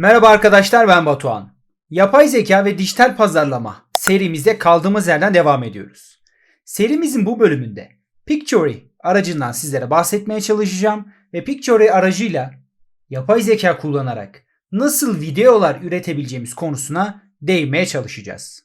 Merhaba arkadaşlar ben Batuhan. Yapay zeka ve dijital pazarlama serimize kaldığımız yerden devam ediyoruz. Serimizin bu bölümünde Pictory aracından sizlere bahsetmeye çalışacağım ve Pictory aracıyla yapay zeka kullanarak nasıl videolar üretebileceğimiz konusuna değinmeye çalışacağız.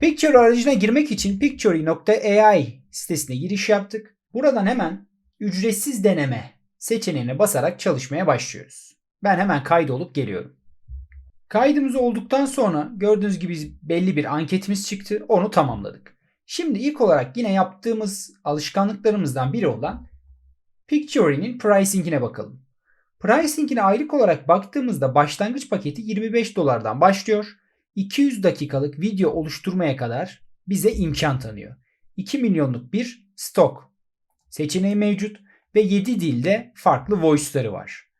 Pictory aracına girmek için pictory.ai sitesine giriş yaptık. Buradan hemen ücretsiz deneme seçeneğine basarak çalışmaya başlıyoruz. Ben hemen kaydolup geliyorum. Kaydımız olduktan sonra gördüğünüz gibi belli bir anketimiz çıktı. Onu tamamladık. Şimdi ilk olarak yine yaptığımız alışkanlıklarımızdan biri olan Pictory'nin pricing'ine bakalım. Pricing'ine aylık olarak baktığımızda başlangıç paketi 25 dolardan başlıyor. 200 dakikalık video oluşturmaya kadar bize imkan tanıyor. 2 milyonluk bir stok seçeneği mevcut ve 7 dilde farklı voice'ları var.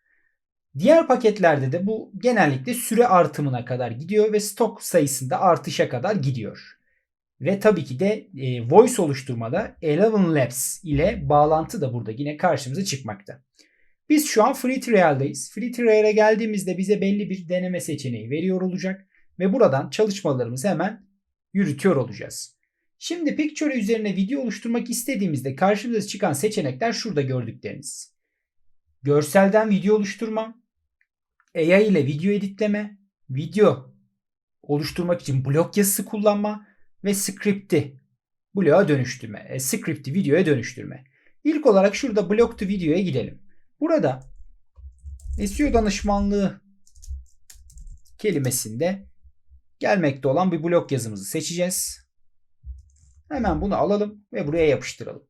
Diğer paketlerde de bu genellikle süre artımına kadar gidiyor ve stok sayısında artışa kadar gidiyor. Ve tabii ki de e, voice oluşturmada Eleven Labs ile bağlantı da burada yine karşımıza çıkmakta. Biz şu an Free Trial'dayız. Free Trial'e geldiğimizde bize belli bir deneme seçeneği veriyor olacak ve buradan çalışmalarımızı hemen yürütüyor olacağız. Şimdi Picture üzerine video oluşturmak istediğimizde karşımıza çıkan seçenekler şurada gördükleriniz. Görselden video oluşturma, AI ile video editleme, video oluşturmak için blok yazısı kullanma ve script'i bloğa dönüştürme, e, script'i videoya dönüştürme. İlk olarak şurada block to videoya gidelim. Burada SEO danışmanlığı kelimesinde gelmekte olan bir blok yazımızı seçeceğiz. Hemen bunu alalım ve buraya yapıştıralım.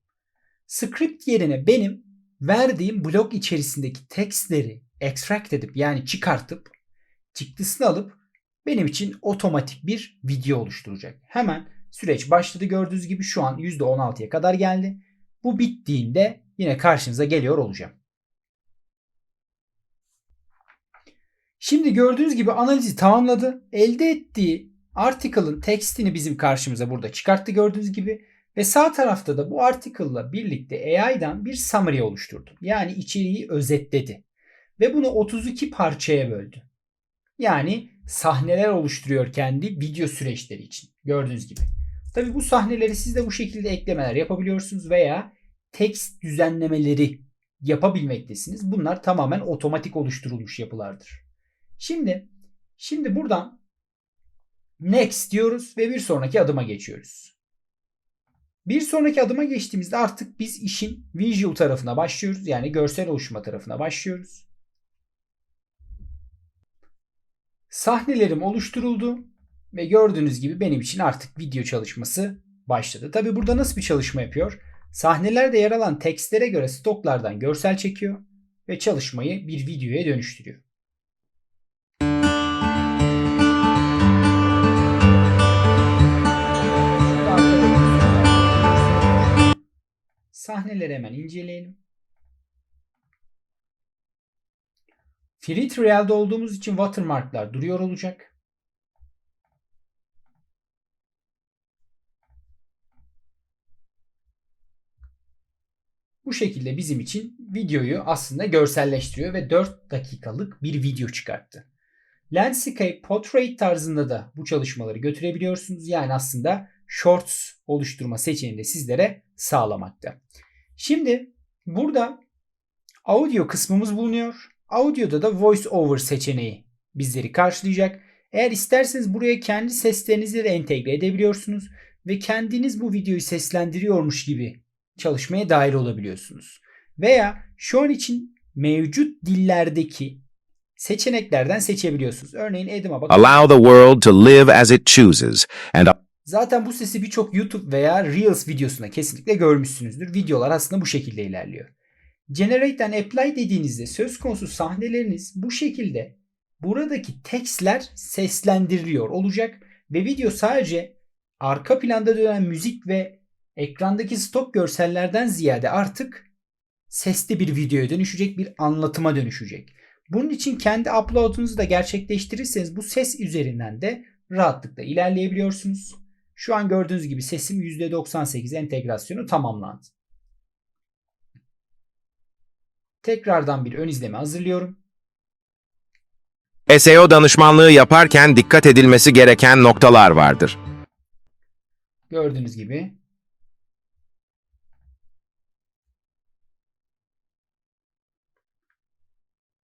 Script yerine benim verdiğim blok içerisindeki tekstleri extract edip yani çıkartıp çıktısını alıp benim için otomatik bir video oluşturacak. Hemen süreç başladı gördüğünüz gibi şu an %16'ya kadar geldi. Bu bittiğinde yine karşınıza geliyor olacağım. Şimdi gördüğünüz gibi analizi tamamladı. Elde ettiği article'ın tekstini bizim karşımıza burada çıkarttı gördüğünüz gibi. Ve sağ tarafta da bu article'la birlikte AI'dan bir summary oluşturdu. Yani içeriği özetledi. Ve bunu 32 parçaya böldü. Yani sahneler oluşturuyor kendi video süreçleri için. Gördüğünüz gibi. Tabi bu sahneleri siz de bu şekilde eklemeler yapabiliyorsunuz veya tekst düzenlemeleri yapabilmektesiniz. Bunlar tamamen otomatik oluşturulmuş yapılardır. Şimdi şimdi buradan next diyoruz ve bir sonraki adıma geçiyoruz. Bir sonraki adıma geçtiğimizde artık biz işin visual tarafına başlıyoruz. Yani görsel oluşma tarafına başlıyoruz. Sahnelerim oluşturuldu ve gördüğünüz gibi benim için artık video çalışması başladı. Tabi burada nasıl bir çalışma yapıyor? Sahnelerde yer alan tekstlere göre stoklardan görsel çekiyor ve çalışmayı bir videoya dönüştürüyor. Sahneleri hemen inceleyelim. Free Trial'de olduğumuz için watermarklar duruyor olacak. Bu şekilde bizim için videoyu aslında görselleştiriyor ve 4 dakikalık bir video çıkarttı. Landscape Portrait tarzında da bu çalışmaları götürebiliyorsunuz. Yani aslında Shorts oluşturma seçeneğini de sizlere sağlamakta. Şimdi burada audio kısmımız bulunuyor. Audio'da da voice over seçeneği bizleri karşılayacak. Eğer isterseniz buraya kendi seslerinizi de entegre edebiliyorsunuz ve kendiniz bu videoyu seslendiriyormuş gibi çalışmaya dahil olabiliyorsunuz. Veya şu an için mevcut dillerdeki seçeneklerden seçebiliyorsunuz. Örneğin Edim'a bakın. Allow the world to live as it chooses and Zaten bu sesi birçok YouTube veya Reels videosunda kesinlikle görmüşsünüzdür. Videolar aslında bu şekilde ilerliyor. Generate and Apply dediğinizde söz konusu sahneleriniz bu şekilde buradaki tekstler seslendiriliyor olacak ve video sadece arka planda dönen müzik ve ekrandaki stok görsellerden ziyade artık sesli bir videoya dönüşecek, bir anlatıma dönüşecek. Bunun için kendi upload'unuzu da gerçekleştirirseniz bu ses üzerinden de rahatlıkla ilerleyebiliyorsunuz. Şu an gördüğünüz gibi sesim %98 entegrasyonu tamamlandı. Tekrardan bir ön izleme hazırlıyorum. SEO danışmanlığı yaparken dikkat edilmesi gereken noktalar vardır. Gördüğünüz gibi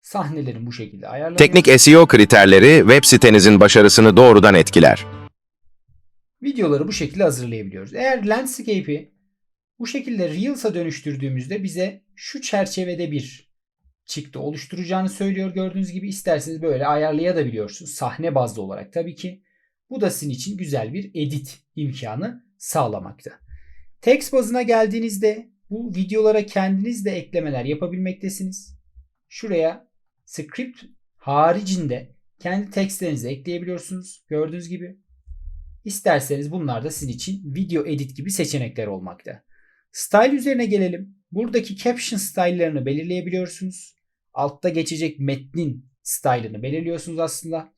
sahnelerim bu şekilde ayarlanıyor. Teknik SEO kriterleri web sitenizin başarısını doğrudan etkiler. Videoları bu şekilde hazırlayabiliyoruz. Eğer landscape'i bu şekilde Reels'a dönüştürdüğümüzde bize şu çerçevede bir çıktı oluşturacağını söylüyor. Gördüğünüz gibi isterseniz böyle ayarlayabiliyorsunuz. Sahne bazlı olarak tabii ki. Bu da sizin için güzel bir edit imkanı sağlamakta. Text bazına geldiğinizde bu videolara kendiniz de eklemeler yapabilmektesiniz. Şuraya script haricinde kendi tekstlerinizi ekleyebiliyorsunuz. Gördüğünüz gibi. İsterseniz bunlar da sizin için video edit gibi seçenekler olmakta. Style üzerine gelelim. Buradaki caption style'larını belirleyebiliyorsunuz. Altta geçecek metnin style'ını belirliyorsunuz aslında.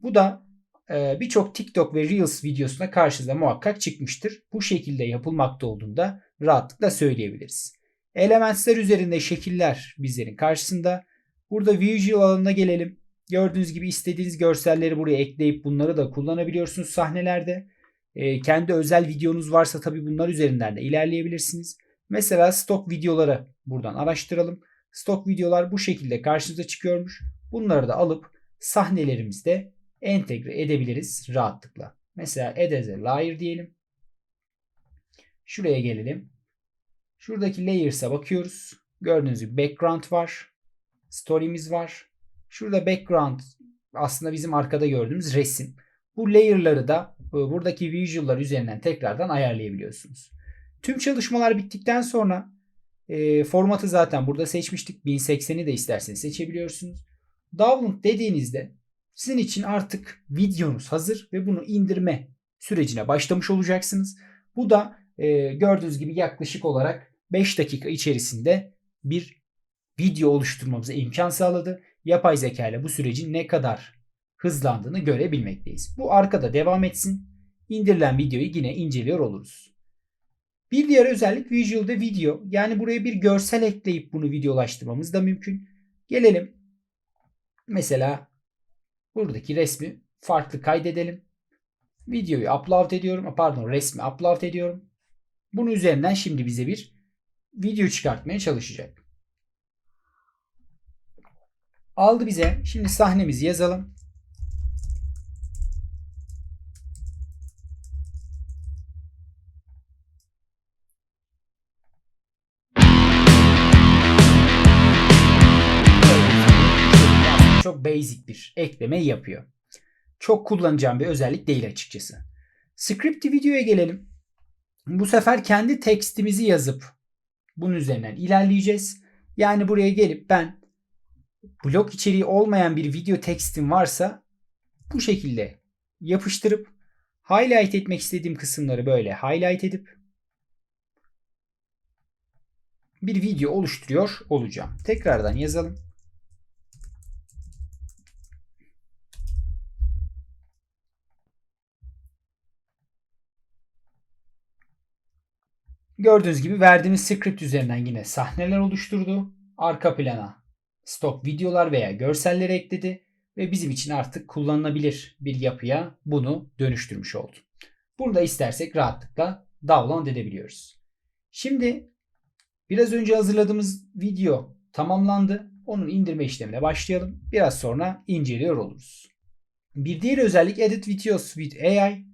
Bu da e, birçok TikTok ve Reels videosuna karşınıza muhakkak çıkmıştır. Bu şekilde yapılmakta olduğunda rahatlıkla söyleyebiliriz. Elementsler üzerinde şekiller bizlerin karşısında. Burada visual alanına gelelim. Gördüğünüz gibi istediğiniz görselleri buraya ekleyip bunları da kullanabiliyorsunuz sahnelerde. E, kendi özel videonuz varsa tabii bunlar üzerinden de ilerleyebilirsiniz. Mesela stok videoları buradan araştıralım. Stok videolar bu şekilde karşınıza çıkıyormuş. Bunları da alıp sahnelerimizde entegre edebiliriz rahatlıkla. Mesela add as layer diyelim. Şuraya gelelim. Şuradaki layers'a bakıyoruz. Gördüğünüz gibi background var. Story'miz var. Şurada background aslında bizim arkada gördüğümüz resim. Bu layer'ları da e, buradaki visual'lar üzerinden tekrardan ayarlayabiliyorsunuz. Tüm çalışmalar bittikten sonra e, formatı zaten burada seçmiştik. 1080'i de isterseniz seçebiliyorsunuz. Download dediğinizde sizin için artık videonuz hazır ve bunu indirme sürecine başlamış olacaksınız. Bu da e, gördüğünüz gibi yaklaşık olarak 5 dakika içerisinde bir video oluşturmamıza imkan sağladı. Yapay zeka ile bu sürecin ne kadar hızlandığını görebilmekteyiz. Bu arkada devam etsin. İndirilen videoyu yine inceliyor oluruz. Bir diğer özellik Visual'da video. Yani buraya bir görsel ekleyip bunu videolaştırmamız da mümkün. Gelelim. Mesela buradaki resmi farklı kaydedelim. Videoyu upload ediyorum. Pardon resmi upload ediyorum. Bunun üzerinden şimdi bize bir video çıkartmaya çalışacak. Aldı bize. Şimdi sahnemizi yazalım. Çok basic bir ekleme yapıyor. Çok kullanacağım bir özellik değil açıkçası. Script videoya gelelim. Bu sefer kendi tekstimizi yazıp bunun üzerinden ilerleyeceğiz. Yani buraya gelip ben blok içeriği olmayan bir video tekstim varsa bu şekilde yapıştırıp highlight etmek istediğim kısımları böyle highlight edip bir video oluşturuyor olacağım. Tekrardan yazalım. Gördüğünüz gibi verdiğimiz script üzerinden yine sahneler oluşturdu. Arka plana stok videolar veya görselleri ekledi ve bizim için artık kullanılabilir bir yapıya bunu dönüştürmüş oldu. Burada istersek rahatlıkla download edebiliyoruz. Şimdi biraz önce hazırladığımız video tamamlandı. Onun indirme işlemine başlayalım. Biraz sonra inceliyor oluruz. Bir diğer özellik Edit Videos with AI.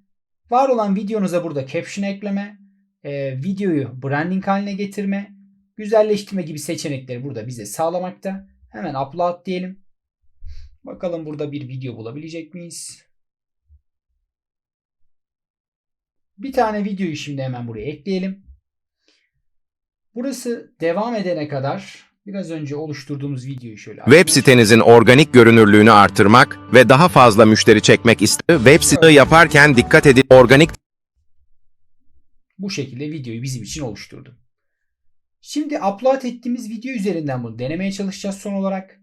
Var olan videonuza burada caption ekleme, e, videoyu branding haline getirme, güzelleştirme gibi seçenekleri burada bize sağlamakta. Hemen upload diyelim. Bakalım burada bir video bulabilecek miyiz? Bir tane videoyu şimdi hemen buraya ekleyelim. Burası devam edene kadar biraz önce oluşturduğumuz videoyu şöyle Web sitenizin organik görünürlüğünü artırmak ve daha fazla müşteri çekmek ister. Web site yaparken dikkat edin. Organik bu şekilde videoyu bizim için oluşturdu. Şimdi upload ettiğimiz video üzerinden bunu denemeye çalışacağız son olarak.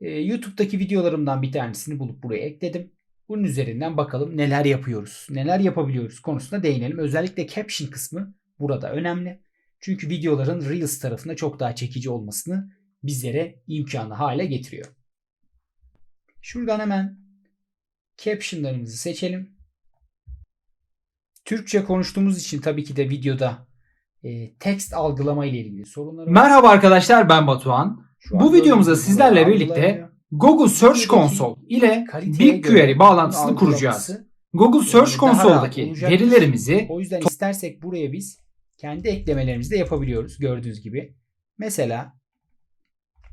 Ee, YouTube'daki videolarımdan bir tanesini bulup buraya ekledim. Bunun üzerinden bakalım neler yapıyoruz, neler yapabiliyoruz konusuna değinelim. Özellikle caption kısmı burada önemli. Çünkü videoların Reels tarafında çok daha çekici olmasını bizlere imkanı hale getiriyor. Şuradan hemen captionlarımızı seçelim. Türkçe konuştuğumuz için tabii ki de videoda e, tekst algılama ile ilgili sorunlar var. Merhaba arkadaşlar ben Batuhan. Şu bu videomuzda sizlerle birlikte. Google Search Console ile BigQuery bağlantısını kuracağız. Google Search Console'daki verilerimizi O yüzden istersek buraya biz kendi eklemelerimizi de yapabiliyoruz gördüğünüz gibi. Mesela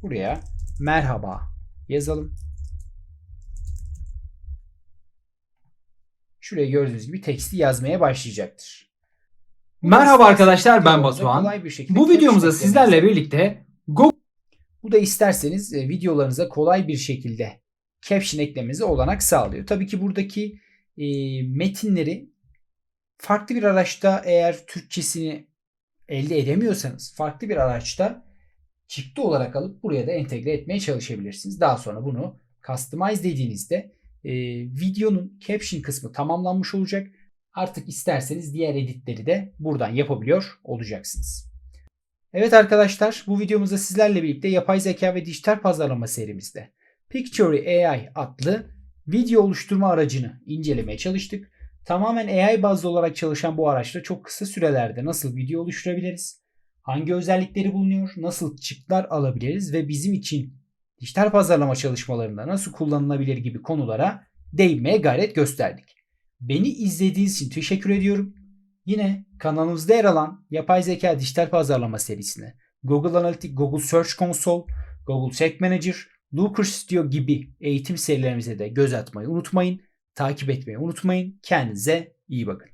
buraya merhaba yazalım. Şuraya gördüğünüz gibi teksti yazmaya başlayacaktır. Merhaba arkadaşlar, ben Batuhan. bu videomuzda sizlerle birlikte Google Bu da isterseniz e, videolarınıza kolay bir şekilde caption eklemenize olanak sağlıyor. Tabii ki buradaki e, metinleri farklı bir araçta eğer Türkçesini elde edemiyorsanız farklı bir araçta çıktı olarak alıp buraya da entegre etmeye çalışabilirsiniz. Daha sonra bunu customize dediğinizde e, videonun caption kısmı tamamlanmış olacak. Artık isterseniz diğer editleri de buradan yapabiliyor olacaksınız. Evet arkadaşlar bu videomuzda sizlerle birlikte yapay zeka ve dijital pazarlama serimizde Pictory AI adlı video oluşturma aracını incelemeye çalıştık. Tamamen AI bazlı olarak çalışan bu araçla çok kısa sürelerde nasıl video oluşturabiliriz? Hangi özellikleri bulunuyor? Nasıl çıktılar alabiliriz ve bizim için dijital pazarlama çalışmalarında nasıl kullanılabilir gibi konulara değinmeye gayret gösterdik. Beni izlediğiniz için teşekkür ediyorum. Yine kanalımızda yer alan yapay zeka dijital pazarlama serisine Google Analytics, Google Search Console, Google Tag Manager, Looker Studio gibi eğitim serilerimize de göz atmayı unutmayın. Takip etmeyi unutmayın. Kendinize iyi bakın.